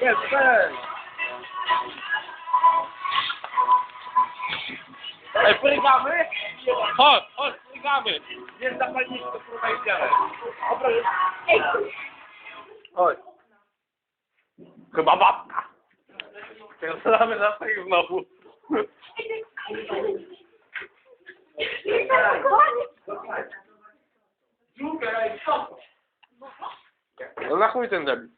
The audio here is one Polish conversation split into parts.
Jest, jest. Ej, prygamy? Chodź, chodź, prygamy! Jest zapalniczka, kurwa, idziemy. Chodź. Chyba babka. Pierdolamy na tych znowu. No na chuj ten debil.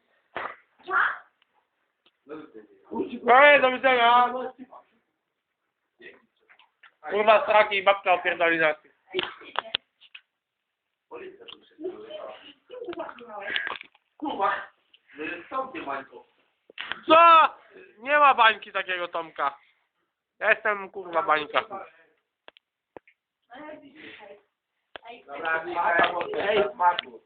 Ej, do widzenia. Kurwa straki i babka opierdoli na tych. Co? Nie ma bańki takiego Tomka. Ja jestem kurwa bańka. Ej, smaku.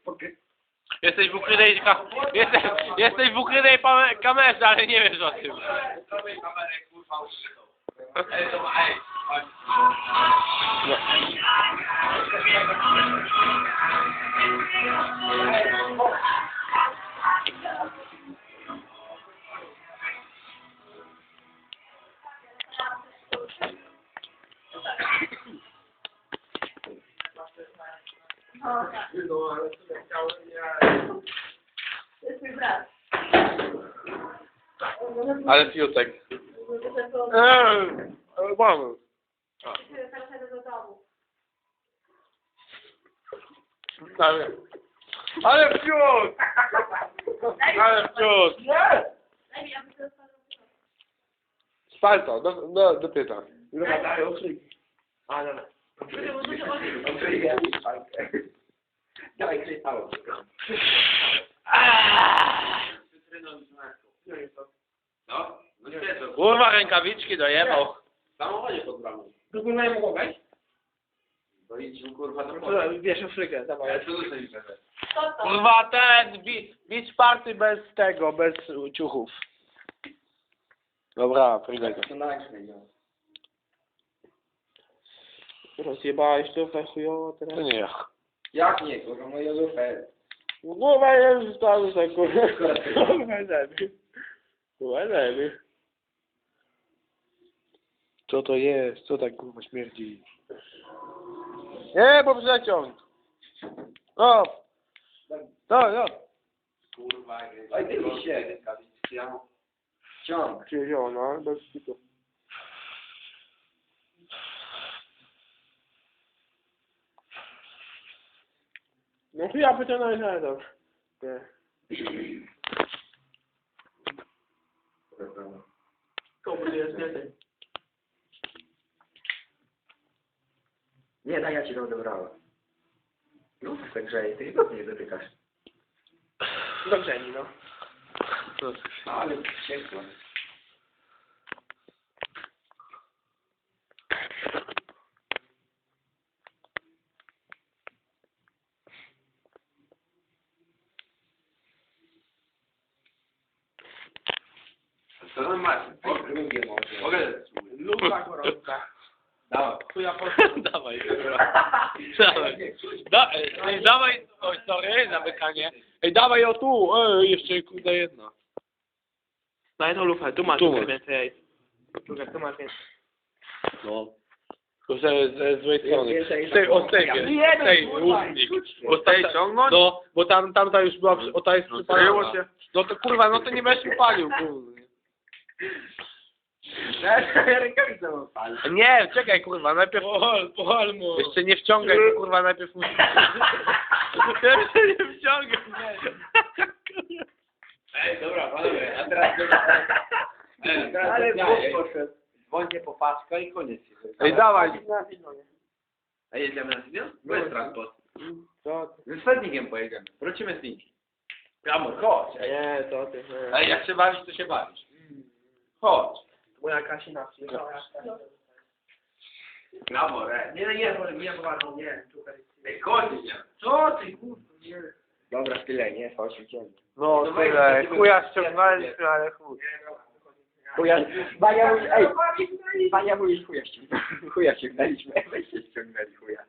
Jesteś w ukrytej ka- jesteś, jesteś w ukrytej kamerze, ale nie wiesz o tym. No. Ale fiutek. Eee, ale mamy. Ale, ale fiut! Ale fiut! To, do, do, do pyta. Dobra, daj. A, dobra. Dawaj. No, no nie to. Kurwa rękawiczki dojebał. W samochodzie pod bramą. Do górna nie mogą wejść? To idź kurwa do No pola. Bierz Afrykę, dawaj. Ale co to? Kurwa ten bi- beach party bez tego, bez ciuchów. Dobra, prygaj. To na rękę idziemy. Rozjebałeś to chujowo teraz? To nie ja. Jak nie, kurwa, moje lufę. Kurwa jest tam za kurwa. Kurwa debil. Kurwa debil. Co to jest? Co tak kurwa śmierdzi? Nie, bo przeciąg. O! No, no. Kurwa, Oj, dymi się. Ja Ciąg. Wziął, no, bez kitu. No to ja pytam na to. Nie. Komu jest nie ten. Nie, daj, ja ci to odebrałem. Lufę tak grzeje, ty go nie dotykasz. Dobrze no. Ale ciepło. Tam masz? Drugie może. Mogę? Dawaj. Dawaj, dawaj. Da, ej, dawaj, oj, sorry, zamykanie. Ej, dawaj ją tu, ej, jeszcze kurde jedna. Daj tą lufę, tu masz Tu tu masz. więcej. Słuchaj, tu masz więcej. No. Tylko ze, ze złej strony. Z tej, od tej, z tej, ustnik. Bo tej ciągnąć? No, bo tam, tamta już była, przy- o ta jest No, przypalona. się. No to kurwa, no to nie będziesz mi palił, kurwa. Rękawicę mam palić. Nie, czekaj kurwa, najpierw... Pol, pol mu. Jeszcze nie wciągaj, to, kurwa, najpierw musi... Jeszcze nie wciągaj. Ej, dobra, panowie, a teraz Ej, teraz Ale ja, Bóg ej, poszedł. Dzwońcie po paczkę i koniec. Ej, dawaj. A jedziemy na Sydney? Bez transport. Co? Z Fednikiem pojedziemy. Wrócimy z. Amor, chodź. Ej, Nie, to ty. nie. Ej, jak się bawisz, to się bawisz. Chodź. Moja Kasina przyjechała. Amor, ej. Nie, nie, może nie, bo nie, tutaj. Ej, nie. Co ty, kurwa, nie. Dobra, tyle, nie? Chodź, idziemy. No, No tyle, chuja ściągnęliśmy, ale chuj. Chuja, Bania mówi, ej, Bania mówi, chuja ściągnęliśmy. Chuja ściągnęliśmy, weź się ściągnęli chuja.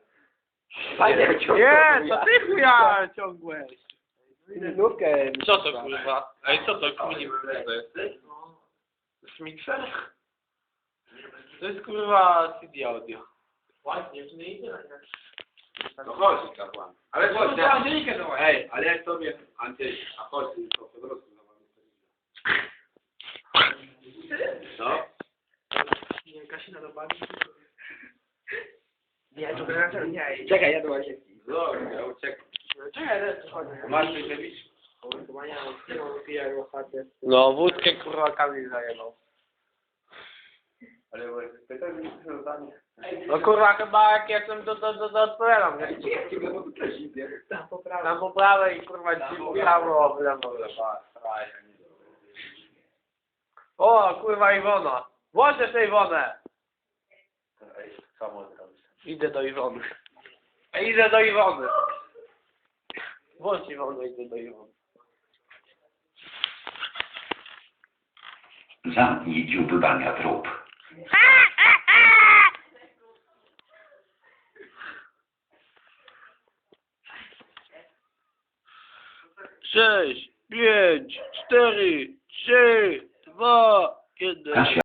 Bania ciągnął Nie, to ty chuja ciągłeś. Co to kurwa? Ej, co to kurwa? To jest? To jest mikser? To jest kurwa CD audio. No chodź, kapłan. Ale chodź, ja... Ej, ale jak tobie, Andrzej, a chodź, to po prostu No? Nie, Kasina do bani. Nie, to raczej nie. Czekaj, ja do łazienki. Dobra, ja uciekam. Czekaj, to chodź. Masz coś zrobić? No, wódkę kurwa zajebał. Ale pytam mi No kurwa, chyba jak jestem, to, to, to, to odpowiadam, nie? Gdzie ja cię go też idę? Tam po prawej, kurwa, ci po prawo, w lewo. O, kurwa Iwona. Włączę sobie Iwonę. Idę do Iwony. Idę do Iwony. Włącz Iwonę, idę do Iwony. Zamknij dziób bania trup. Sześć, pięć, cztery, trzy, dwa, jeden.